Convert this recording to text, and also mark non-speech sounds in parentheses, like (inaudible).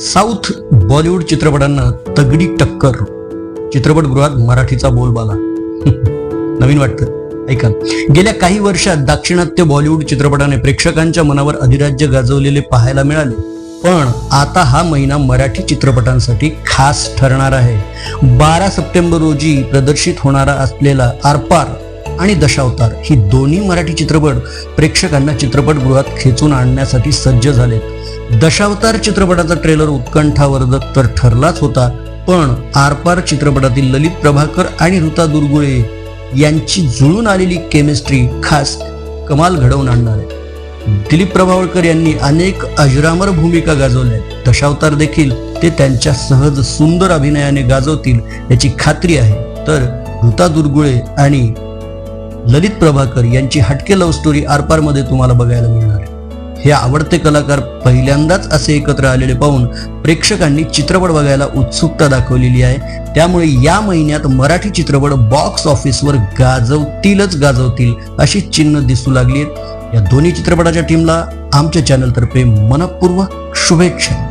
South Bollywood चित्रपटांना तगडी टक्कर. चित्रपटगृहात मराठीचा बोलबाला. (laughs) नवीन वाटतं. ऐका. गेल्या काही वर्षात दाक्षिणात्य बॉलिवूड चित्रपटाने प्रेक्षकांच्या मनावर अधिराज्य गाजवलेले पाहायला मिळाले. पण आता हा महिना मराठी चित्रपटांसाठी खास ठरणार आहे. बारा सप्टेंबर रोजी प्रदर्शित होणारा असलेला आरपार आणि दशावतार. ही दोन्ही मराठी चित्रपट प्रेक्षकांना चित्रपटगृहात खेचून आणण्यासाठी सज्ज झालेत. दशावतार चित्रपटाचा ट्रेलर उत्कंठावर्धक तर ठरलाच होता पण आरपार चित्रपटातील ललित प्रभाकर आणि ऋता दुर्गुळे यांची जुळून आलेली केमिस्ट्री खास कमाल घडवून आणणार आहे. दिलीप प्रभावळकर यांनी अनेक अजरामर भूमिका गाजवल्या. आहेत. दशावतार देखील ते त्यांच्या सहज सुंदर अभिनयाने गाजवतील याची खात्री आहे. तर ऋता दुर्गुळे आणि ललित प्रभाकर यांची हटके लव्ह स्टोरी आरपारमध्ये तुम्हाला बघायला मिळणार आहे. हे आवडते कलाकार पहिल्यांदाच असे एकत्र आलेले पाहून प्रेक्षकांनी चित्रपट बघायला उत्सुकता दाखवलेली आहे. त्यामुळे या महिन्यात मराठी चित्रपट बॉक्स ऑफिसवर गाजवतीलच गाजवतील अशी चिन्ह दिसू लागली आहेत. या दोन्ही चित्रपटाच्या टीमला आमच्या चॅनलतर्फे मनपूर्वक शुभेच्छा.